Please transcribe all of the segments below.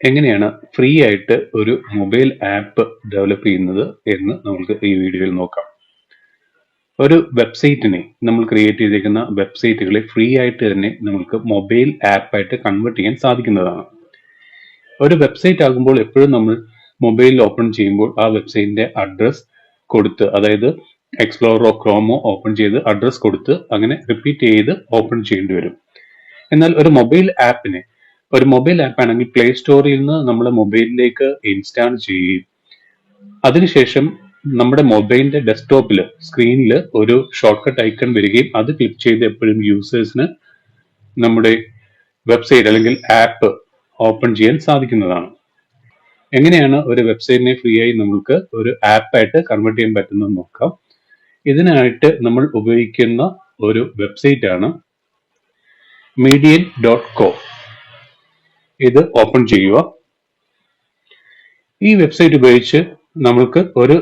എങ്ങനെയാണ് ഫ്രീ ആയിട്ട് ഒരു മൊബൈൽ ആപ്പ് ഡെവലപ്പ് ചെയ്യുന്നത് എന്ന് നമുക്ക് ഈ വീഡിയോയിൽ നോക്കാം. ഒരു വെബ്സൈറ്റിനെ നമ്മൾ ക്രിയേറ്റ് ചെയ്തിരിക്കുന്ന വെബ്സൈറ്റുകളെ ഫ്രീ ആയിട്ട് തന്നെ നമുക്ക് മൊബൈൽ ആപ്പായിട്ട് കൺവേർട്ട് ചെയ്യാൻ സാധിക്കുന്നതാണ്. ഒരു വെബ്സൈറ്റ് ആകുമ്പോൾ എപ്പോഴും നമ്മൾ മൊബൈലിൽ ഓപ്പൺ ചെയ്യുമ്പോൾ ആ വെബ്സൈറ്റിന്റെ അഡ്രസ് കൊടുത്ത് അതായത് എക്സ്പ്ലോറോ ക്രോമോ ഓപ്പൺ ചെയ്ത് അഡ്രസ് കൊടുത്ത് അങ്ങനെ റിപ്പീറ്റ് ചെയ്ത് ഓപ്പൺ ചെയ്യേണ്ടി വരും. എന്നാൽ ഒരു മൊബൈൽ ആപ്പിനെ ഒരു മൊബൈൽ ആപ്പ് ആണെങ്കിൽ പ്ലേ സ്റ്റോറിൽ നിന്ന് നമ്മുടെ മൊബൈലിലേക്ക് ഇൻസ്റ്റാൾ ചെയ്യുകയും അതിനുശേഷം നമ്മുടെ മൊബൈലിന്റെ ഡെസ്ക്ടോപ്പിൽ സ്ക്രീനിൽ ഒരു ഷോർട്ട് കട്ട് ഐക്കൺ വരികയും അത് ക്ലിക്ക് ചെയ്ത് എപ്പോഴും യൂസേഴ്സിന് നമ്മുടെ വെബ്സൈറ്റ് അല്ലെങ്കിൽ ആപ്പ് ഓപ്പൺ ചെയ്യാൻ സാധിക്കുന്നതാണ്. എങ്ങനെയാണ് ഒരു വെബ്സൈറ്റിനെ ഫ്രീ ആയി നമ്മൾക്ക് ഒരു ആപ്പായിട്ട് കൺവേർട്ട് ചെയ്യാൻ പറ്റുന്നത് നോക്കാം. ഇതിനായിട്ട് നമ്മൾ ഉപയോഗിക്കുന്ന ഒരു വെബ്സൈറ്റ് ആണ് മീഡിയൻ ഡോട്ട് കോ ഇത് ഓപ്പൺ ചെയ്യുക. ഈ വെബ്സൈറ്റ് ഉപയോഗിച്ച് നമ്മൾക്ക് ഒരു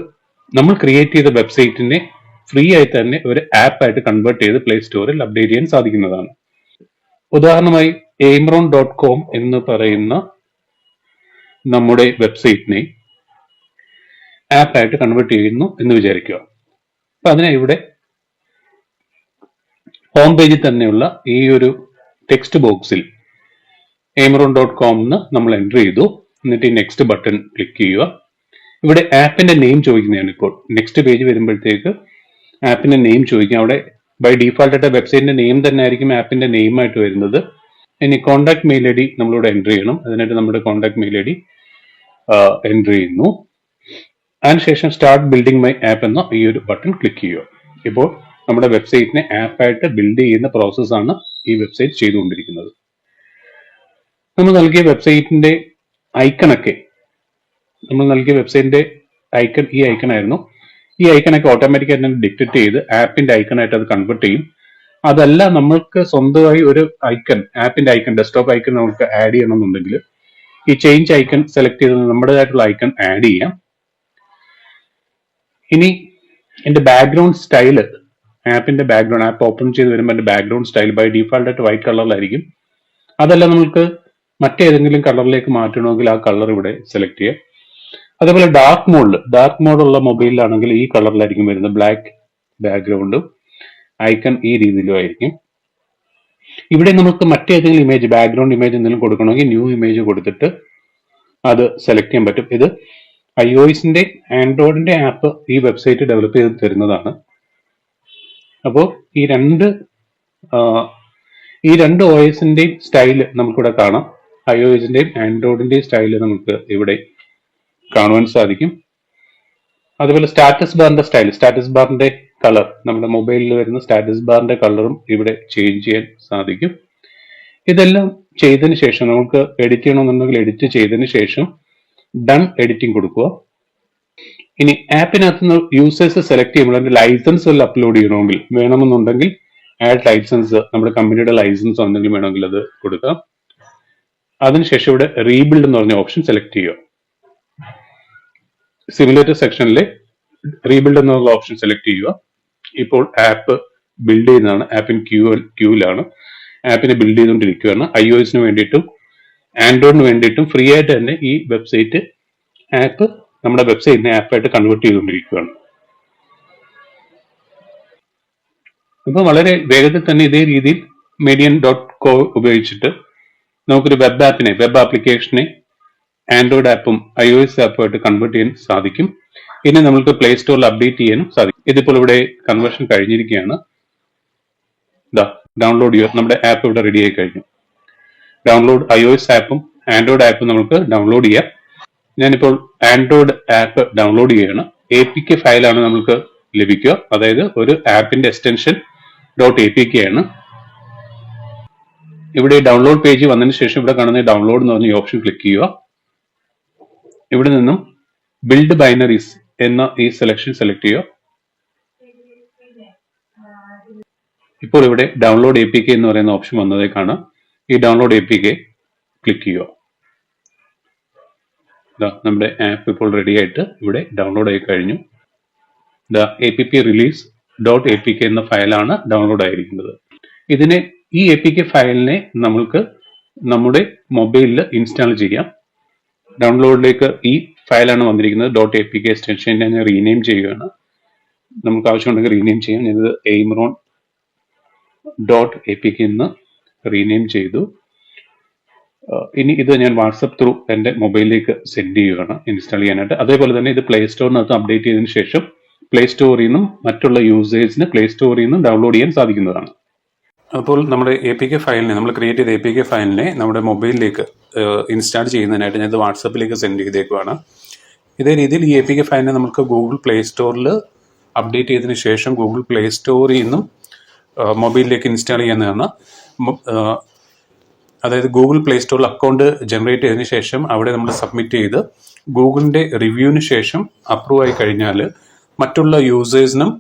നമ്മൾ ക്രിയേറ്റ് ചെയ്ത വെബ്സൈറ്റിനെ ഫ്രീ ആയി തന്നെ ഒരു ആപ്പ് ആയിട്ട് കൺവേർട്ട് ചെയ്ത് പ്ലേ സ്റ്റോറിൽ അപ്ഡേറ്റ് ചെയ്യാൻ സാധിക്കുന്നതാണ്. ഉദാഹരണമായി എയിംറോൺ ഡോട്ട് കോം എന്ന് പറയുന്ന നമ്മുടെ വെബ്സൈറ്റിനെ ആപ്പായിട്ട് കൺവേർട്ട് ചെയ്യുന്നു എന്ന് വിചാരിക്കുക. അപ്പൊ അതിനെ ഇവിടെ ഹോം പേജിൽ തന്നെയുള്ള ഈ ഒരു ടെക്സ്റ്റ് ബോക്സിൽ എമറോൺ ഡോട്ട് കോം എന്ന് നമ്മൾ എന്റർ ചെയ്തു. എന്നിട്ട് ഈ നെക്സ്റ്റ് ബട്ടൺ ക്ലിക്ക് ചെയ്യുക. ഇവിടെ ആപ്പിന്റെ നെയിം ചോദിക്കുന്നതാണ് ഇപ്പോൾ. നെക്സ്റ്റ് പേജ് വരുമ്പോഴത്തേക്ക് ആപ്പിന്റെ നെയിം ചോദിക്കുക അവിടെ ബൈ ഡീഫാൾട്ട് ആയിട്ട് വെബ്സൈറ്റിന്റെ നെയിം തന്നെ ആയിരിക്കും ആപ്പിന്റെ നെയിം ആയിട്ട് വരുന്നത്. ഇനി കോൺടാക്ട് മെയിൽ ഐ ഡി നമ്മളിവിടെ എന്റർ ചെയ്യണം. അതിനായിട്ട് നമ്മുടെ contact mail I D enter ചെയ്യുന്നു. അതിനുശേഷം സ്റ്റാർട്ട് ബിൽഡിംഗ് മൈ ആപ്പ് എന്ന ഈ ഒരു ബട്ടൺ ക്ലിക്ക് ചെയ്യുക. ഇപ്പോൾ നമ്മുടെ വെബ്സൈറ്റിനെ ആപ്പായിട്ട് ബിൽഡ് ചെയ്യുന്ന പ്രോസസ്സാണ് ഈ വെബ്സൈറ്റ് ചെയ്തുകൊണ്ടിരിക്കുന്നത്. നമ്മൾ നൽകിയ വെബ്സൈറ്റിന്റെ ഐക്കണൊക്കെ നമ്മൾ നൽകിയ വെബ്സൈറ്റിന്റെ ഐക്കൺ ഈ ഐക്കണായിരുന്നു ഈ ഐക്കണൊക്കെ ഓട്ടോമാറ്റിക്കായി തന്നെ ചെയ്ത് ആപ്പിന്റെ ഐക്കണായിട്ട് അത് കൺവേർട്ട് ചെയ്യും. അതല്ല നമ്മൾക്ക് സ്വന്തമായി ഒരു ഐക്കൺ ആപ്പിന്റെ ഐക്കൺ ഡെസ്ക്ടോപ്പ് ഐക്കൺ നമുക്ക് ആഡ് ചെയ്യണം എന്നുണ്ടെങ്കിൽ ഈ ചേഞ്ച് ഐക്കൺ സെലക്ട് ചെയ്ത് നമ്മുടേതായിട്ടുള്ള ഐക്കൺ ആഡ് ചെയ്യാം. ഇനി എന്റെ ബാക്ക്ഗ്രൗണ്ട് സ്റ്റൈൽ ആപ്പിന്റെ ബാക്ക്ഗ്രൗണ്ട് ആപ്പ് ഓപ്പൺ ചെയ്ത് വരുമ്പോൾ എന്റെ ബാക്ക്ഗ്രൗണ്ട് സ്റ്റൈൽ ബൈ ഡിഫാൾട്ടായിട്ട് വൈറ്റ് കളറിലായിരിക്കും അതല്ല നമുക്ക് മറ്റേതെങ്കിലും കളറിലേക്ക് മാറ്റണമെങ്കിൽ ആ കളർ ഇവിടെ സെലക്ട് ചെയ്യുക. അതേപോലെ ഡാർക്ക് മോഡിൽ ഡാർക്ക് മോഡുള്ള മൊബൈലിലാണെങ്കിൽ ഈ കളറിലായിരിക്കും വരുന്നത്. ബ്ലാക്ക് ബാക്ക്ഗ്രൗണ്ടും ഐക്കൺ ഈ രീതിയിലും ആയിരിക്കും. ഇവിടെ നമുക്ക് മറ്റേതെങ്കിലും ഇമേജ് ബാക്ക്ഗ്രൗണ്ട് ഇമേജ് എന്തെങ്കിലും കൊടുക്കണമെങ്കിൽ ന്യൂ ഇമേജ് കൊടുത്തിട്ട് അത് സെലക്ട് ചെയ്യാൻ പറ്റും. ഇത് ഐ ഒ എസിന്റെ ആൻഡ്രോയിഡിന്റെ ആപ്പ് ഈ വെബ്സൈറ്റ് ഡെവലപ്പ് ചെയ്ത് തരുന്നതാണ്. അപ്പോൾ ഈ രണ്ട് ഈ രണ്ട് ഒ എസിന്റെയും സ്റ്റൈൽ നമുക്കിവിടെ കാണാം. ഐ ഒ എസിന്റെയും ആൻഡ്രോയിഡിന്റെയും സ്റ്റൈൽ നമുക്ക് ഇവിടെ കാണുവാൻ സാധിക്കും. അതുപോലെ സ്റ്റാറ്റസ് ബാറിന്റെ സ്റ്റൈൽ സ്റ്റാറ്റസ് ബാറിന്റെ കളർ നമ്മുടെ മൊബൈലിൽ വരുന്ന സ്റ്റാറ്റസ് ബാറിന്റെ കളറും ഇവിടെ ചേഞ്ച് ചെയ്യാൻ സാധിക്കും. ഇതെല്ലാം ചെയ്തതിന് ശേഷം നമുക്ക് എഡിറ്റ് ചെയ്യണമെന്നുണ്ടെങ്കിൽ എഡിറ്റ് ചെയ്തതിന് ശേഷം ഡൺ എഡിറ്റിംഗ് കൊടുക്കുക. ഇനി ആപ്പിനകത്ത് നിന്ന് യൂസേഴ്സ് സെലക്ട് ചെയ്യുമ്പോൾ അതിന്റെ ലൈസൻസ് വല്ല അപ്ലോഡ് ചെയ്യണമെങ്കിൽ വേണമെന്നുണ്ടെങ്കിൽ ആഡ് ലൈസൻസ് നമ്മുടെ കമ്പനിയുടെ ലൈസൻസ് എന്തെങ്കിലും വേണമെങ്കിൽ അത് കൊടുക്കാം. അതിനുശേഷം ഇവിടെ റീബിൽഡ് എന്ന് പറഞ്ഞ ഓപ്ഷൻ സെലക്ട് ചെയ്യുക. സിമുലേറ്റർ സെക്ഷനിലെ റീബിൽഡ് എന്നുള്ള ഓപ്ഷൻ സെലക്ട് ചെയ്യുക. ഇപ്പോൾ ആപ്പ് ബിൽഡ് ചെയ്യുന്നതാണ്. ആപ്പിൻ ക്യൂ ക്യൂവിലാണ് ആപ്പിനെ ബിൽഡ് ചെയ്തുകൊണ്ടിരിക്കുകയാണ്. ഐ ഒ എസിന് വേണ്ടിയിട്ടും ആൻഡ്രോയിഡിന് വേണ്ടിയിട്ടും ഫ്രീ ആയിട്ട് തന്നെ ഈ വെബ്സൈറ്റ് ആപ്പ് നമ്മുടെ വെബ്സൈറ്റിനെ ആപ്പായിട്ട് കൺവേർട്ട് ചെയ്തുകൊണ്ടിരിക്കുകയാണ്. അപ്പൊ വളരെ വേഗത്തിൽ തന്നെ ഇതേ രീതിയിൽ മീഡിയൻ ഡോട്ട് കോ ഉപയോഗിച്ചിട്ട് നമുക്കൊരു വെബ് ആപ്പിനെ വെബ് ആപ്ലിക്കേഷനെ ആൻഡ്രോയിഡ് ആപ്പും ഐ ഒ എസ് ആപ്പുമായിട്ട് കൺവേർട്ട് ചെയ്യാൻ സാധിക്കും. ഇനി നമ്മൾക്ക് പ്ലേ സ്റ്റോറിൽ അപ്ഡേറ്റ് ചെയ്യാനും സാധിക്കും. ഇതിപ്പോൾ ഇവിടെ കൺവേർഷൻ കഴിഞ്ഞിരിക്കുകയാണ്. ഡൗൺലോഡ് ചെയ്യുക നമ്മുടെ ആപ്പ് ഇവിടെ റെഡി ആയി കഴിഞ്ഞു. ഡൗൺലോഡ് ഐ ഒ എസ് ആപ്പും ആൻഡ്രോയിഡ് ആപ്പും നമുക്ക് ഡൗൺലോഡ് ചെയ്യാം. ഞാനിപ്പോൾ ആൻഡ്രോയിഡ് ആപ്പ് ഡൗൺലോഡ് ചെയ്യുകയാണ്. എ പി കെ ഫയലാണ് നമുക്ക് ലഭിക്കുക. അതായത് ഒരു ആപ്പിന്റെ extension dot A P K ആണ്. ഇവിടെ ഡൗൺലോഡ് പേജ് വന്നതിന് ശേഷം ഇവിടെ കാണുന്ന ഡൗൺലോഡ് എന്ന് പറഞ്ഞ ഓപ്ഷൻ ക്ലിക്ക് ചെയ്യുക. ഇവിടെ നിന്നും ബിൽഡ് ബൈനറീസ് എന്ന ഈ സെലക്ഷൻ സെലക്ട് ചെയ്യുക. ഇപ്പോൾ ഇവിടെ ഡൗൺലോഡ് എ പി കെ എന്ന് പറയുന്ന ഓപ്ഷൻ വന്നതേ കാണാം ഈ download A P K click ചെയ്യുക നമ്മുടെ ആപ്പ് ഇപ്പോൾ റെഡി ആയിട്ട് ഇവിടെ ഡൗൺലോഡ് ആയി കഴിഞ്ഞു. The A P P release dot A P K എന്ന ഫയലാണ് ഡൗൺലോഡ് ആയിരിക്കുന്നത്. ഇതിനെ ഈ എ പി കെ ഫയലിനെ നമ്മൾക്ക് നമ്മുടെ മൊബൈലിൽ ഇൻസ്റ്റാൾ ചെയ്യാം. ഡൗൺലോഡിലേക്ക് ഈ ഫയലാണ് വന്നിരിക്കുന്നത്. Dot A P K extension ഞാൻ റീനെയിം ചെയ്യുകയാണ് നമുക്ക് ആവശ്യമുണ്ടെങ്കിൽ റീനെയിം ചെയ്യാം. ഞാനിത് എയിംറോൺ ഡോട്ട് എ പി കെ എന്ന് റീനെയിം ചെയ്തു. ഇനി ഇത് ഞാൻ വാട്സപ്പ് ത്രൂ എന്റെ മൊബൈലിലേക്ക് സെൻഡ് ചെയ്യുകയാണ് ഇൻസ്റ്റാൾ ചെയ്യാനായിട്ട്. അതേപോലെ തന്നെ ഇത് പ്ലേ സ്റ്റോറിനകത്ത് അപ്ഡേറ്റ് ചെയ്തതിനു ശേഷം പ്ലേ സ്റ്റോറിൽ നിന്നും മറ്റുള്ള യൂസേഴ്സിന് പ്ലേ സ്റ്റോറിൽ നിന്നും ഡൗൺലോഡ് ചെയ്യാൻ സാധിക്കുന്നതാണ്. അപ്പോൾ നമ്മുടെ എ പി കെ ഫയലിനെ നമ്മൾ ക്രിയേറ്റ് ചെയ്ത എ പി കെ ഫയലിനെ നമ്മുടെ മൊബൈലിലേക്ക് ഇൻസ്റ്റാൾ ചെയ്യുന്നതിനായിട്ട് ഞാൻ ഇത് വാട്സപ്പിലേക്ക് സെൻഡ് ചെയ്തേക്കുവാണ്. ഇതേ രീതിയിൽ ഈ എ പി കെ ഫയലിനെ നമുക്ക് ഗൂഗിൾ പ്ലേ സ്റ്റോറിൽ അപ്ഡേറ്റ് ചെയ്തതിന് ശേഷം ഗൂഗിൾ പ്ലേ സ്റ്റോറിൽ നിന്നും മൊബൈലിലേക്ക് ഇൻസ്റ്റാൾ ചെയ്യുന്നതാണ് അതായത് ഗൂഗിൾ പ്ലേ സ്റ്റോറിൽ അക്കൗണ്ട് ജനറേറ്റ് ചെയ്തതിന് ശേഷം അവിടെ നമ്മൾ സബ്മിറ്റ് ചെയ്ത് ഗൂഗിളിന്റെ റിവ്യൂവിന് ശേഷം അപ്രൂവ് ആയി കഴിഞ്ഞാൽ മറ്റുള്ള യൂസേഴ്സിനും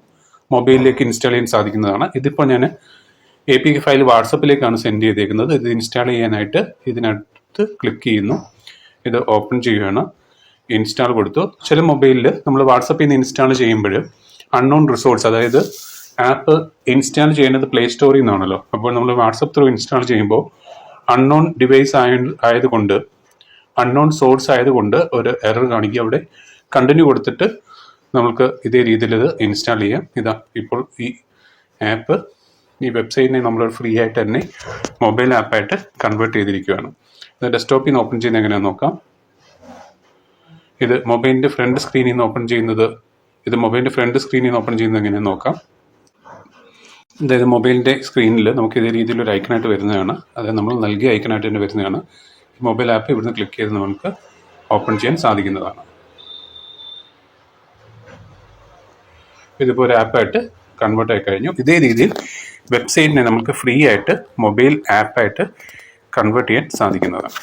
മൊബൈലിലേക്ക് ഇൻസ്റ്റാൾ ചെയ്യാൻ സാധിക്കുന്നതാണ്. ഇതിപ്പോൾ ഞാൻ എ പി ഫയൽ വാട്സപ്പിലേക്കാണ് സെൻഡ് ചെയ്തേക്കുന്നത്. ഇത് ഇൻസ്റ്റാൾ ചെയ്യാനായിട്ട് ഇതിനകത്ത് ക്ലിക്ക് ചെയ്യുന്നു. ഇത് ഓപ്പൺ ചെയ്യുകയാണ്. ഇൻസ്റ്റാൾ കൊടുത്തു. ചില മൊബൈലിൽ നമ്മൾ വാട്സപ്പിൽ നിന്ന് ഇൻസ്റ്റാൾ ചെയ്യുമ്പോൾ അൺനോൺ റിസോർട്സ് അതായത് ആപ്പ് ഇൻസ്റ്റാൾ ചെയ്യുന്നത് പ്ലേ സ്റ്റോറിൽ നിന്നാണല്ലോ. അപ്പോൾ നമ്മൾ വാട്സപ്പ് ത്രൂ ഇൻസ്റ്റാൾ ചെയ്യുമ്പോൾ അൺനോൺ ഡിവൈസ് ആയ ആയതുകൊണ്ട് അൺനോൺ സോഴ്സ് ആയതുകൊണ്ട് ഒരു എറർ കാണിക്കുക. അവിടെ കണ്ടിന്യൂ കൊടുത്തിട്ട് നമുക്ക് ഇതേ രീതിയിൽ ഇത് ഇൻസ്റ്റാൾ ചെയ്യാം. ഇതാ ഇപ്പോൾ ഈ ആപ്പ് ഈ വെബ്സൈറ്റിനെ നമ്മൾ ഫ്രീ ആയിട്ട് തന്നെ മൊബൈൽ ആപ്പായിട്ട് കൺവേർട്ട് ചെയ്തിരിക്കുകയാണ് ഇത് ഡെസ്ക്ടോപ്പിൽ നിന്ന് ഓപ്പൺ ചെയ്യുന്നത് എങ്ങനെയാണെന്ന് നോക്കാം. ഇത് മൊബൈലിന്റെ ഫ്രണ്ട് സ്ക്രീനിൽ നിന്ന് ഓപ്പൺ ചെയ്യുന്നത് ഇത് മൊബൈലിന്റെ ഫ്രണ്ട് സ്ക്രീനിൽ നിന്ന് ഓപ്പൺ ചെയ്യുന്നത് എങ്ങനെയാണെന്ന് നോക്കാം. അതായത് മൊബൈലിന്റെ സ്ക്രീനിൽ നമുക്ക് ഇതേ രീതിയിൽ ഒരു ഐക്കണായിട്ട് വരുന്നതാണ്. അതായത് നമ്മൾ നൽകിയ ഐക്കണായിട്ട് തന്നെ വരുന്നതാണ്. മൊബൈൽ ആപ്പ് ഇവിടുന്ന് ക്ലിക്ക് ചെയ്ത് നമുക്ക് ഓപ്പൺ ചെയ്യാൻ സാധിക്കുന്നതാണ്. ഇതിപ്പോൾ ഒരു ആപ്പായിട്ട് കൺവേർട്ട് ആയി കഴിഞ്ഞു. ഇതേ രീതിയിൽ വെബ്സൈറ്റിനെ നമുക്ക് ഫ്രീ ആയിട്ട് മൊബൈൽ ആപ്പായിട്ട് കൺവേർട്ട് ചെയ്യാൻ സാധിക്കുന്നതാണ്.